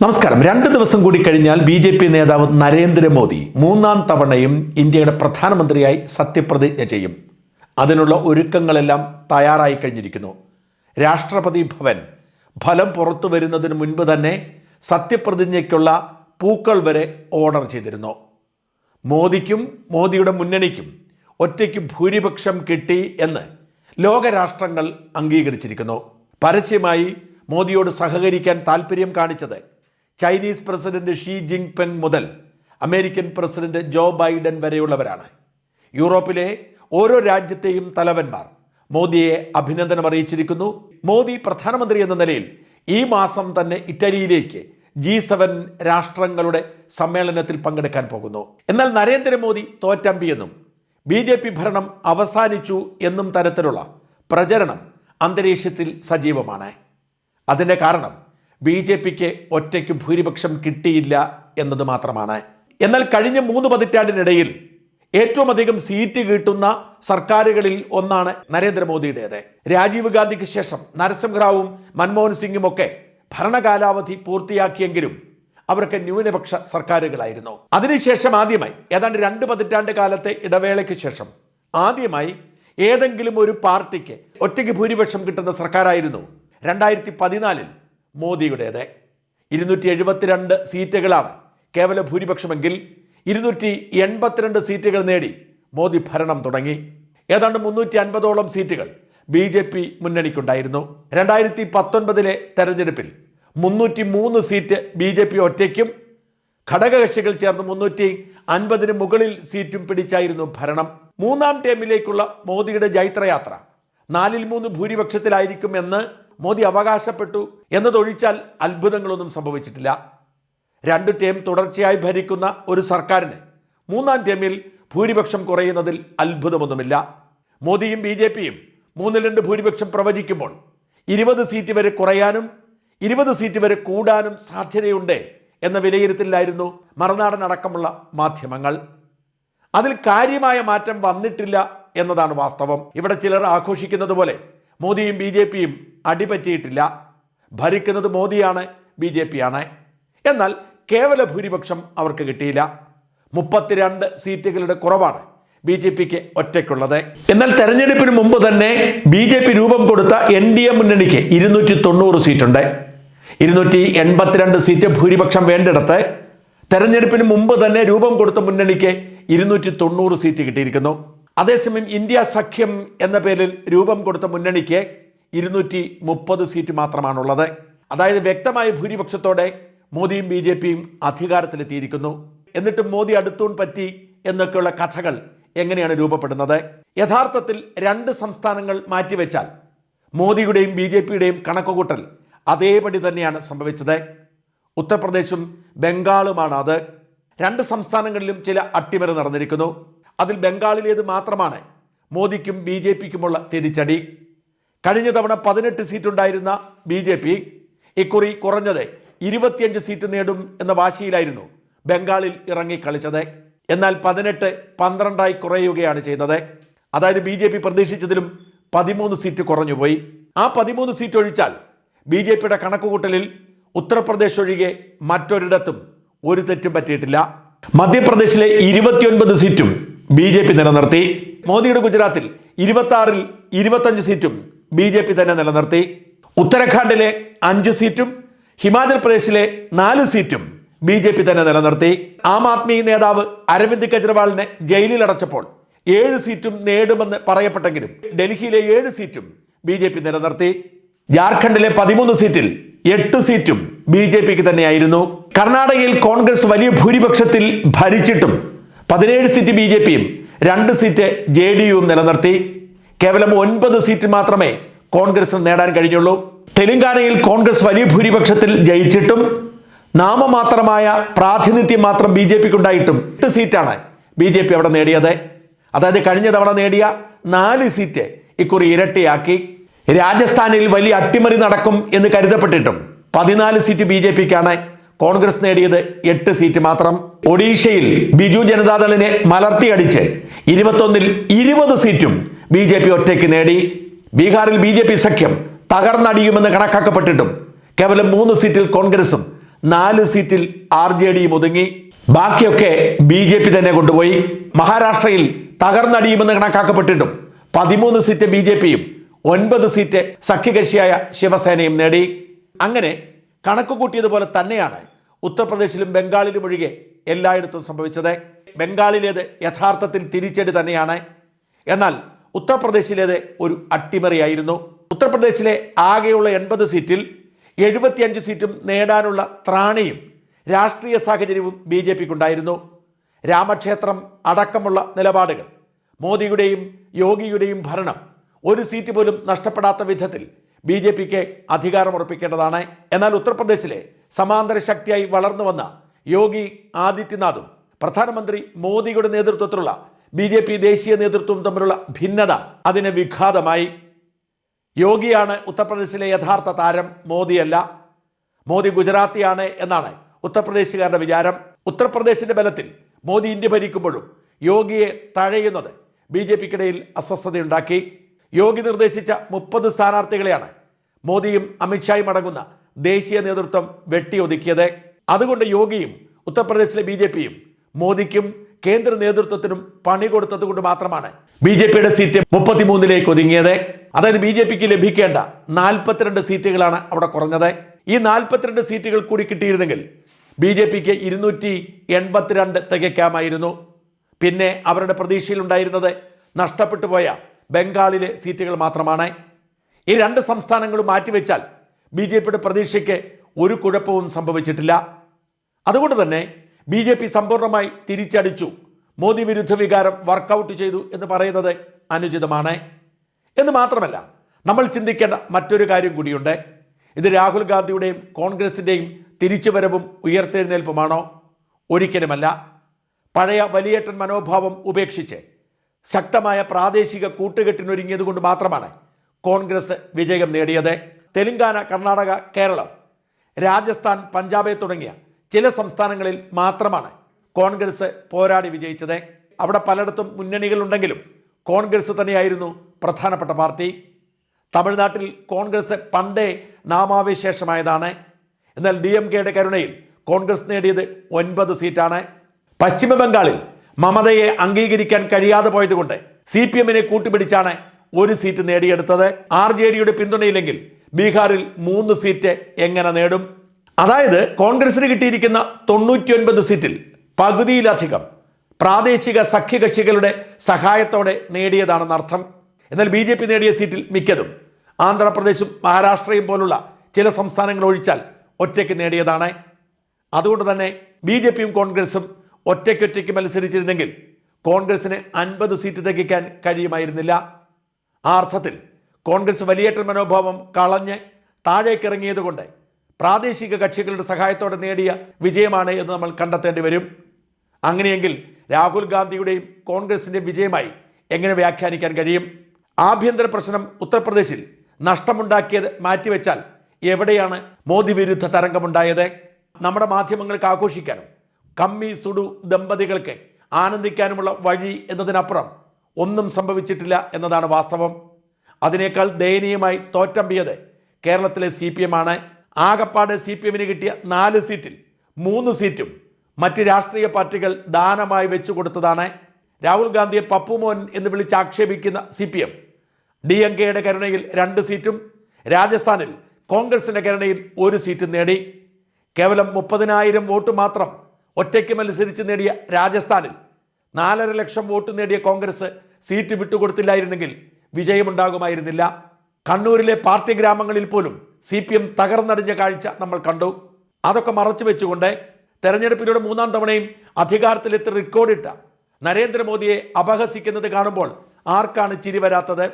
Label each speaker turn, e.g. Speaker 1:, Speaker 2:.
Speaker 1: നമസ്കാരം. രണ്ട് ദിവസം കൂടി കഴിഞ്ഞാൽ ബി ജെ പി നേതാവ് നരേന്ദ്രമോദി മൂന്നാം തവണയും ഇന്ത്യയുടെ പ്രധാനമന്ത്രിയായി സത്യപ്രതിജ്ഞ ചെയ്യും. അതിനുള്ള ഒരുക്കങ്ങളെല്ലാം തയ്യാറായി കഴിഞ്ഞിരിക്കുന്നു. രാഷ്ട്രപതി ഭവൻ ഫലം പുറത്തു വരുന്നതിന് മുൻപ് തന്നെ സത്യപ്രതിജ്ഞയ്ക്കുള്ള പൂക്കൾ വരെ ഓർഡർ ചെയ്തിരുന്നു. മോദിക്കും മോദിയുടെ മുന്നണിക്കും ഒറ്റയ്ക്ക് ഭൂരിപക്ഷം കിട്ടി എന്ന് ലോകരാഷ്ട്രങ്ങൾ അംഗീകരിച്ചിരിക്കുന്നു. പരസ്യമായി മോദിയോട് സഹകരിക്കാൻ താൽപ്പര്യം കാണിച്ചത് Chinese president Xi Jinping American president Joe Biden വരെയുള്ളവരാണ്. യൂറോപ്പിലെ ഓരോ രാജ്യത്തെയും തലവന്മാർ മോദിയെ അഭിനന്ദനം അറിയിച്ചിരിക്കുന്നു. മോദി പ്രധാനമന്ത്രി എന്ന നിലയിൽ ഈ മാസം തന്നെ ഇറ്റലിയിലേക്ക് ജി സെവൻ രാഷ്ട്രങ്ങളുടെ സമ്മേളനത്തിൽ പങ്കെടുക്കാൻ പോകുന്നു. എന്നാൽ നരേന്ദ്രമോദി തോറ്റമ്പിയെന്നും ബി ജെ പി ഭരണം അവസാനിച്ചു എന്നും തരത്തിലുള്ള പ്രചരണം അന്തരീക്ഷത്തിൽ സജീവമാണ്. അതിന്റെ കാരണം ബി ജെ പിക്ക് ഒറ്റയ്ക്ക് ഭൂരിപക്ഷം കിട്ടിയില്ല എന്നത് മാത്രമാണ്. എന്നാൽ കഴിഞ്ഞ മൂന്ന് പതിറ്റാണ്ടിനിടയിൽ ഏറ്റവും അധികം സീറ്റ് കിട്ടുന്ന സർക്കാരുകളിൽ ഒന്നാണ് നരേന്ദ്രമോദിയുടേത്. രാജീവ് ഗാന്ധിക്ക് ശേഷം നരസിംഹറാവും മൻമോഹൻ സിംഗും ഒക്കെ ഭരണകാലാവധി പൂർത്തിയാക്കിയെങ്കിലും അവർക്ക് ന്യൂനപക്ഷ സർക്കാരുകളായിരുന്നു. അതിനുശേഷം ആദ്യമായി ഏതാണ്ട് രണ്ട് പതിറ്റാണ്ട് കാലത്തെ ഇടവേളയ്ക്ക് ശേഷം ആദ്യമായി ഏതെങ്കിലും ഒരു പാർട്ടിക്ക് ഒറ്റയ്ക്ക് ഭൂരിപക്ഷം കിട്ടുന്ന സർക്കാരായിരുന്നു. രണ്ടായിരത്തി പതിനാലിൽ മോദിയുടേത്. ഇരുന്നൂറ്റി എഴുപത്തിരണ്ട് സീറ്റുകളാണ് കേവല ഭൂരിപക്ഷമെങ്കിൽ ഇരുന്നൂറ്റി എൺപത്തിരണ്ട് സീറ്റുകൾ നേടി മോദി ഭരണം തുടങ്ങി. ഏതാണ്ട് മുന്നൂറ്റി അൻപതോളം സീറ്റുകൾ ബി ജെ പി മുന്നണിക്കുണ്ടായിരുന്നു. രണ്ടായിരത്തി പത്തൊൻപതിലെ തെരഞ്ഞെടുപ്പിൽ മുന്നൂറ്റി മൂന്ന് സീറ്റ് ബി ജെ പി ഒറ്റയ്ക്കും ഘടകകക്ഷികൾ ചേർന്ന് മുന്നൂറ്റി അൻപതിന് മുകളിൽ സീറ്റും പിടിച്ചായിരുന്നു ഭരണം. മൂന്നാം ടേമിലേക്കുള്ള മോദിയുടെ ജൈത്രയാത്ര നാലിൽ മൂന്ന് ഭൂരിപക്ഷത്തിലായിരിക്കുമെന്ന് മോദി അവകാശപ്പെട്ടു എന്നതൊഴിച്ചാൽ അത്ഭുതങ്ങളൊന്നും സംഭവിച്ചിട്ടില്ല. രണ്ട് ടേം തുടർച്ചയായി ഭരിക്കുന്ന ഒരു സർക്കാരിന് മൂന്നാം ടേമിൽ ഭൂരിപക്ഷം കുറയുന്നതിൽ അത്ഭുതമൊന്നുമില്ല. മോദിയും ബി ജെ പിയും മൂന്നിൽ രണ്ട് ഭൂരിപക്ഷം പ്രവചിക്കുമ്പോൾ ഇരുപത് സീറ്റ് വരെ കുറയാനും ഇരുപത് സീറ്റ് വരെ കൂടാനും സാധ്യതയുണ്ട് എന്ന വിലയിരുത്തലിലായിരുന്നു മറുനാടൻ അടക്കമുള്ള മാധ്യമങ്ങൾ. അതിൽ കാര്യമായ മാറ്റം വന്നിട്ടില്ല എന്നതാണ് വാസ്തവം. ഇവിടെ ചിലർ ആഘോഷിക്കുന്നത് പോലെ മോദിയും ബി ജെ പിയും അടിപറ്റിയിട്ടില്ല. ഭരിക്കുന്നത് മോദിയാണ് ബി ജെ പി ആണ് എന്നാൽ കേവല ഭൂരിപക്ഷം അവർക്ക് കിട്ടിയില്ല. മുപ്പത്തിരണ്ട് സീറ്റുകളുടെ കുറവാണ് ബി ജെ പിക്ക് ഒറ്റയ്ക്കുള്ളത്. എന്നാൽ തെരഞ്ഞെടുപ്പിന് മുമ്പ് തന്നെ ബി ജെ പി രൂപം കൊടുത്ത എൻ ഡി എ മുന്നണിക്ക് ഇരുന്നൂറ്റി തൊണ്ണൂറ് സീറ്റുണ്ട്. ഇരുന്നൂറ്റി എൺപത്തിരണ്ട് സീറ്റ് ഭൂരിപക്ഷം വേണ്ടിടത്ത് തെരഞ്ഞെടുപ്പിന് മുമ്പ് തന്നെ രൂപം കൊടുത്ത മുന്നണിക്ക് ഇരുന്നൂറ്റി തൊണ്ണൂറ് സീറ്റ് കിട്ടിയിരിക്കുന്നു. അതേസമയം ഇന്ത്യ സഖ്യം എന്ന പേരിൽ രൂപം കൊടുത്ത മുന്നണിക്ക് ഇരുന്നൂറ്റി മുപ്പത് സീറ്റ് മാത്രമാണുള്ളത്. അതായത് വ്യക്തമായ ഭൂരിപക്ഷത്തോടെ മോദിയും ബി ജെ പിയും അധികാരത്തിലെത്തിയിരിക്കുന്നു. എന്നിട്ടും മോദി അടുത്തൂൺ പറ്റി എന്നൊക്കെയുള്ള കഥകൾ എങ്ങനെയാണ് രൂപപ്പെടുന്നത്? യഥാർത്ഥത്തിൽ രണ്ട് സംസ്ഥാനങ്ങൾ മാറ്റിവെച്ചാൽ മോദിയുടെയും ബി ജെ പിയുടെയും കണക്കുകൂട്ടൽ അതേപടി തന്നെയാണ് സംഭവിച്ചത്. ഉത്തർപ്രദേശും ബംഗാളുമാണ് അത്. രണ്ട് സംസ്ഥാനങ്ങളിലും ചില അട്ടിമറി നടന്നിരിക്കുന്നു. അതിൽ ബംഗാളിലേത് മാത്രമാണ് മോദിക്കും ബി ജെ പിക്കുമുള്ള തിരിച്ചടി. കഴിഞ്ഞ തവണ പതിനെട്ട് സീറ്റുണ്ടായിരുന്ന ബി ജെ പി ഇക്കുറി കുറഞ്ഞത് ഇരുപത്തിയഞ്ച് സീറ്റ് നേടും എന്ന വാശിയിലായിരുന്നു ബംഗാളിൽ ഇറങ്ങി കളിച്ചത്. എന്നാൽ പതിനെട്ട് പന്ത്രണ്ടായി കുറയുകയാണ് ചെയ്തത്. അതായത് ബി ജെ പി പ്രതീക്ഷിച്ചതിലും പതിമൂന്ന് സീറ്റ് കുറഞ്ഞുപോയി. ആ പതിമൂന്ന് സീറ്റ് ഒഴിച്ചാൽ ബി ജെ പിയുടെ കണക്കുകൂട്ടലിൽ ഉത്തർപ്രദേശ് ഒഴികെ മറ്റൊരിടത്തും ഒരു തെറ്റും പറ്റിയിട്ടില്ല. മധ്യപ്രദേശിലെ ഇരുപത്തിയൊൻപത് സീറ്റും ബി ജെ പി നിലനിർത്തി. മോദിയുടെ ഗുജറാത്തിൽ ഇരുപത്തി ആറിൽ ഇരുപത്തഞ്ച് സീറ്റും ബി ജെ പി തന്നെ നിലനിർത്തി. ഉത്തരാഖണ്ഡിലെ അഞ്ച് സീറ്റും ഹിമാചൽ പ്രദേശിലെ നാല് സീറ്റും ബി ജെ പി തന്നെ നിലനിർത്തി. ആം ആദ്മി നേതാവ് അരവിന്ദ് കെജ്രിവാളിനെ ജയിലിൽ അടച്ചപ്പോൾ ഏഴ് സീറ്റും നേടുമെന്ന് പറയപ്പെട്ടെങ്കിലും ഡൽഹിയിലെ ഏഴ് സീറ്റും ബി ജെ പി നിലനിർത്തി. ജാർഖണ്ഡിലെ പതിമൂന്ന് സീറ്റിൽ എട്ട് സീറ്റും ബി ജെ പിക്ക് തന്നെയായിരുന്നു. കർണാടകയിൽ കോൺഗ്രസ് വലിയ ഭൂരിപക്ഷത്തിൽ ഭരിച്ചിട്ടും പതിനേഴ് സീറ്റ് ബി ജെ പിയും രണ്ട് സീറ്റ് ജെ ഡി യുവും നിലനിർത്തി. കേവലം ഒൻപത് സീറ്റ് മാത്രമേ കോൺഗ്രസ് നേടാൻ കഴിഞ്ഞുള്ളൂ. തെലങ്കാനയിൽ കോൺഗ്രസ് വലിയ ഭൂരിപക്ഷത്തിൽ ജയിച്ചിട്ടും നാമമാത്രമായ പ്രാതിനിധ്യം മാത്രം ബി ജെ പിക്ക് ഉണ്ടായിട്ടും എട്ട് സീറ്റാണ് ബി ജെ പി അവിടെ നേടിയത്. അതായത് കഴിഞ്ഞ തവണ നേടിയ നാല് സീറ്റ് ഇക്കുറി ഇരട്ടിയാക്കി. രാജസ്ഥാനിൽ വലിയ അട്ടിമറി നടക്കും എന്ന് കരുതപ്പെട്ടിട്ടും പതിനാല് സീറ്റ് ബി ജെ പിക്കാണ് കോൺഗ്രസ് നേടിയത് എട്ട് സീറ്റ് മാത്രം. ഒഡീഷയിൽ ബിജു ജനതാദളിനെ മലർത്തിയടിച്ച് ഇരുപത്തൊന്നിൽ ഇരുപത് സീറ്റും ബി ജെ പി ഒറ്റയ്ക്ക് നേടി. ബീഹാറിൽ ബി ജെ പി സഖ്യം തകർന്നടിയുമെന്ന് കണക്കാക്കപ്പെട്ടിട്ടും കേവലം മൂന്ന് സീറ്റിൽ കോൺഗ്രസും നാല് സീറ്റിൽ ആർ ജെ ഡിയും ഒതുങ്ങി. ബാക്കിയൊക്കെ ബി ജെ പി തന്നെ കൊണ്ടുപോയി. മഹാരാഷ്ട്രയിൽ തകർന്നടിയുമെന്ന് കണക്കാക്കപ്പെട്ടിട്ടും പതിമൂന്ന് സീറ്റ് ബി ജെ പിയും ഒൻപത് സീറ്റ് സഖ്യകക്ഷിയായ ശിവസേനയും നേടി. അങ്ങനെ കണക്ക് കൂട്ടിയതുപോലെ തന്നെയാണ് ഉത്തർപ്രദേശിലും ബംഗാളിലും ഒഴികെ എല്ലായിടത്തും സംഭവിച്ചത്. ബംഗാളിലേത് യഥാർത്ഥത്തിൽ തിരിച്ചടി തന്നെയാണ്. എന്നാൽ ഉത്തർപ്രദേശിലേത് ഒരു അട്ടിമറിയായിരുന്നു. ഉത്തർപ്രദേശിലെ ആകെയുള്ള എൺപത് സീറ്റിൽ എഴുപത്തിയഞ്ച് സീറ്റും നേടാനുള്ള ത്രാണിയും രാഷ്ട്രീയ സാഹചര്യവും ബി ജെ പിക്കുണ്ടായിരുന്നു. രാമക്ഷേത്രം അടക്കമുള്ള നിലപാടുകൾ മോദിയുടെയും യോഗിയുടെയും ഭരണം ഒരു സീറ്റ് പോലും നഷ്ടപ്പെടാത്ത വിധത്തിൽ ബി ജെ പിക്ക് അധികാരമുറപ്പിക്കേണ്ടതാണ്. എന്നാൽ ഉത്തർപ്രദേശിലെ സമാന്തര ശക്തിയായി വളർന്നു വന്ന യോഗി ആദിത്യനാഥും പ്രധാനമന്ത്രി മോദിയുടെ നേതൃത്വത്തിലുള്ള ബി ജെ പി ദേശീയ നേതൃത്വവും തമ്മിലുള്ള ഭിന്നത അതിന് വിഘാതമായി. യോഗിയാണ് ഉത്തർപ്രദേശിലെ യഥാർത്ഥ താരം മോദിയല്ല. മോദി ഗുജറാത്തിയാണ് എന്നാണ് ഉത്തർപ്രദേശുകാരുടെ വിചാരം. ഉത്തർപ്രദേശിന്റെ ബലത്തിൽ മോദി ഇന്ത്യ ഭരിക്കുമ്പോഴും യോഗിയെ തഴയുന്നത് ബി ജെ പിക്കിടയിൽ അസ്വസ്ഥതയുണ്ടാക്കി. യോഗി നിർദ്ദേശിച്ച മുപ്പത് സ്ഥാനാർത്ഥികളെയാണ് മോദിയും അമിത്ഷായും അടങ്ങുന്ന ദേശീയ നേതൃത്വം വെട്ടിയൊതുക്കിയത്. അതുകൊണ്ട് യോഗിയും ഉത്തർപ്രദേശിലെ ബി മോദിക്കും കേന്ദ്ര നേതൃത്വത്തിനും പണി കൊടുത്തത് കൊണ്ട് മാത്രമാണ് ബി ജെ പിയുടെ സീറ്റ് മുപ്പത്തിമൂന്നിലേക്ക് ഒതുങ്ങിയത്. അതായത് ബി ജെ പിക്ക് ലഭിക്കേണ്ട നാൽപ്പത്തിരണ്ട് സീറ്റുകളാണ് അവിടെ കുറഞ്ഞത്. ഈ നാൽപ്പത്തിരണ്ട് സീറ്റുകൾ കൂടി കിട്ടിയിരുന്നെങ്കിൽ ബി ജെ പിക്ക് ഇരുന്നൂറ്റി എൺപത്തിരണ്ട് തികയ്ക്കാമായിരുന്നു. പിന്നെ അവരുടെ പ്രതീക്ഷയിലുണ്ടായിരുന്നത് നഷ്ടപ്പെട്ടു പോയ ബംഗാളിലെ സീറ്റുകൾ മാത്രമാണ്. ഈ രണ്ട് സംസ്ഥാനങ്ങളും മാറ്റിവെച്ചാൽ ബി ജെ പിയുടെ പ്രതീക്ഷയ്ക്ക് ഒരു കുഴപ്പവും സംഭവിച്ചിട്ടില്ല. അതുകൊണ്ട് തന്നെ ബി ജെ പി സമ്പൂർണമായി തിരിച്ചടിച്ചു. മോദി വിരുദ്ധ വികാരം വർക്കൗട്ട് ചെയ്തു എന്ന് പറയുന്നത് അനുചിതമാണ്. എന്ന് മാത്രമല്ല നമ്മൾ ചിന്തിക്കേണ്ട മറ്റൊരു കാര്യം കൂടിയുണ്ട്. ഇത് രാഹുൽ ഗാന്ധിയുടെയും കോൺഗ്രസിന്റെയും തിരിച്ചുവരവും ഉയർത്തെഴുന്നേൽപ്പുമാണോ? ഒരിക്കലുമല്ല. പഴയ വലിയേട്ടൻ മനോഭാവം ഉപേക്ഷിച്ച് ശക്തമായ പ്രാദേശിക കൂട്ടുകെട്ടിനൊരുങ്ങിയത് കൊണ്ട് മാത്രമാണ് കോൺഗ്രസ് വിജയം നേടിയത്. തെലങ്കാന കർണാടക കേരളം രാജസ്ഥാൻ പഞ്ചാബ് തുടങ്ങിയ ചില സംസ്ഥാനങ്ങളിൽ മാത്രമാണ് കോൺഗ്രസ് പോരാടി വിജയിച്ചത്. അവിടെ പലയിടത്തും മുന്നണികളുണ്ടെങ്കിലും കോൺഗ്രസ് തന്നെയായിരുന്നു പ്രധാനപ്പെട്ട പാർട്ടി. തമിഴ്നാട്ടിൽ കോൺഗ്രസ് പണ്ടേ നാമാവിശേഷമായതാണ്. എന്നാൽ ഡി എം കെയുടെ കരുണയിൽ കോൺഗ്രസ് നേടിയത് ഒൻപത് സീറ്റാണ്. പശ്ചിമ ബംഗാളിൽ മമതയെ അംഗീകരിക്കാൻ കഴിയാതെ പോയതുകൊണ്ട് സി പി എമ്മിനെ കൂട്ടുപിടിച്ചാണ് ഒരു സീറ്റ് നേടിയെടുത്തത്. ആർ ജെ ഡിയുടെ പിന്തുണയില്ലെങ്കിൽ ബീഹാറിൽ മൂന്ന് സീറ്റ് എങ്ങനെ നേടും? അതായത് കോൺഗ്രസിന് കിട്ടിയിരിക്കുന്ന തൊണ്ണൂറ്റി ഒൻപത് സീറ്റിൽ പകുതിയിലധികം പ്രാദേശിക സഖ്യകക്ഷികളുടെ സഹായത്തോടെ നേടിയതാണെന്ന് അർത്ഥം. എന്നാൽ ബി ജെ പി നേടിയ സീറ്റിൽ മിക്കതും ആന്ധ്രാപ്രദേശും മഹാരാഷ്ട്രയും പോലുള്ള ചില സംസ്ഥാനങ്ങൾ ഒഴിച്ചാൽ ഒറ്റയ്ക്ക് നേടിയതാണ്. അതുകൊണ്ട് തന്നെ ബി ജെ പിയും കോൺഗ്രസും ഒറ്റയ്ക്കൊറ്റയ്ക്ക് മത്സരിച്ചിരുന്നെങ്കിൽ കോൺഗ്രസിന് അൻപത് സീറ്റ് തികയ്ക്കാൻ കഴിയുമായിരുന്നില്ല. ആ അർത്ഥത്തിൽ കോൺഗ്രസ് വലിയേറ്റ മനോഭാവം കളഞ്ഞ് താഴേക്കിറങ്ങിയതുകൊണ്ട് പ്രാദേശിക കക്ഷികളുടെ സഹായത്തോടെ നേടിയ വിജയമാണ് എന്ന് നമ്മൾ കണ്ടെത്തേണ്ടി വരും. അങ്ങനെയെങ്കിൽ രാഹുൽ ഗാന്ധിയുടെയും കോൺഗ്രസിന്റെ വിജയമായി എങ്ങനെ വ്യാഖ്യാനിക്കാൻ കഴിയും? ആഭ്യന്തര പ്രശ്നം ഉത്തർപ്രദേശിൽ നഷ്ടമുണ്ടാക്കിയത് മാറ്റിവെച്ചാൽ എവിടെയാണ് മോദി വിരുദ്ധ തരംഗമുണ്ടായത്? നമ്മുടെ മാധ്യമങ്ങൾക്ക് ആഘോഷിക്കാനും കമ്മി സുഡു ദമ്പതികൾക്ക് ആനന്ദിക്കാനുമുള്ള വഴി എന്നതിനപ്പുറം ഒന്നും സംഭവിച്ചിട്ടില്ല എന്നതാണ് വാസ്തവം. അതിനേക്കാൾ ദയനീയമായി തോറ്റമ്പിയത് കേരളത്തിലെ സി പി എം ആണ്. ആകപ്പാട് സി പി എമ്മിന് കിട്ടിയ നാല് സീറ്റിൽ മൂന്ന് സീറ്റും മറ്റ് രാഷ്ട്രീയ പാർട്ടികൾ ദാനമായി വെച്ചു കൊടുത്തതാണ് രാഹുൽ ഗാന്ധിയെ പപ്പുമോൻ എന്ന് വിളിച്ച് ആക്ഷേപിക്കുന്ന C P M. D M കെയുടെ കരുണയിൽ രണ്ട് സീറ്റും രാജസ്ഥാനിൽ കോൺഗ്രസിന്റെ കരുണയിൽ ഒരു സീറ്റും നേടി. കേവലം മുപ്പതിനായിരം വോട്ട് മാത്രം ഒറ്റയ്ക്ക് മത്സരിച്ച് നേടിയ രാജസ്ഥാനിൽ നാലര ലക്ഷം വോട്ട് നേടിയ കോൺഗ്രസ് സീറ്റ് വിട്ടുകൊടുത്തില്ലായിരുന്നെങ്കിൽ വിജയമുണ്ടാകുമായിരുന്നില്ല. കണ്ണൂരിലെ പാർട്ടി ഗ്രാമങ്ങളിൽ പോലും സി പി എം തകർന്നടിഞ്ഞ കാഴ്ച നമ്മൾ കണ്ടു. അതൊക്കെ മറച്ചു വെച്ചുകൊണ്ട് തെരഞ്ഞെടുപ്പിലൂടെ മൂന്നാം തവണയും അധികാരത്തിലെത്തി റെക്കോർഡിട്ട നരേന്ദ്രമോദിയെ അപഹസിക്കുന്നത് കാണുമ്പോൾ ആർക്കാണ് ചിരി വരാത്തത്?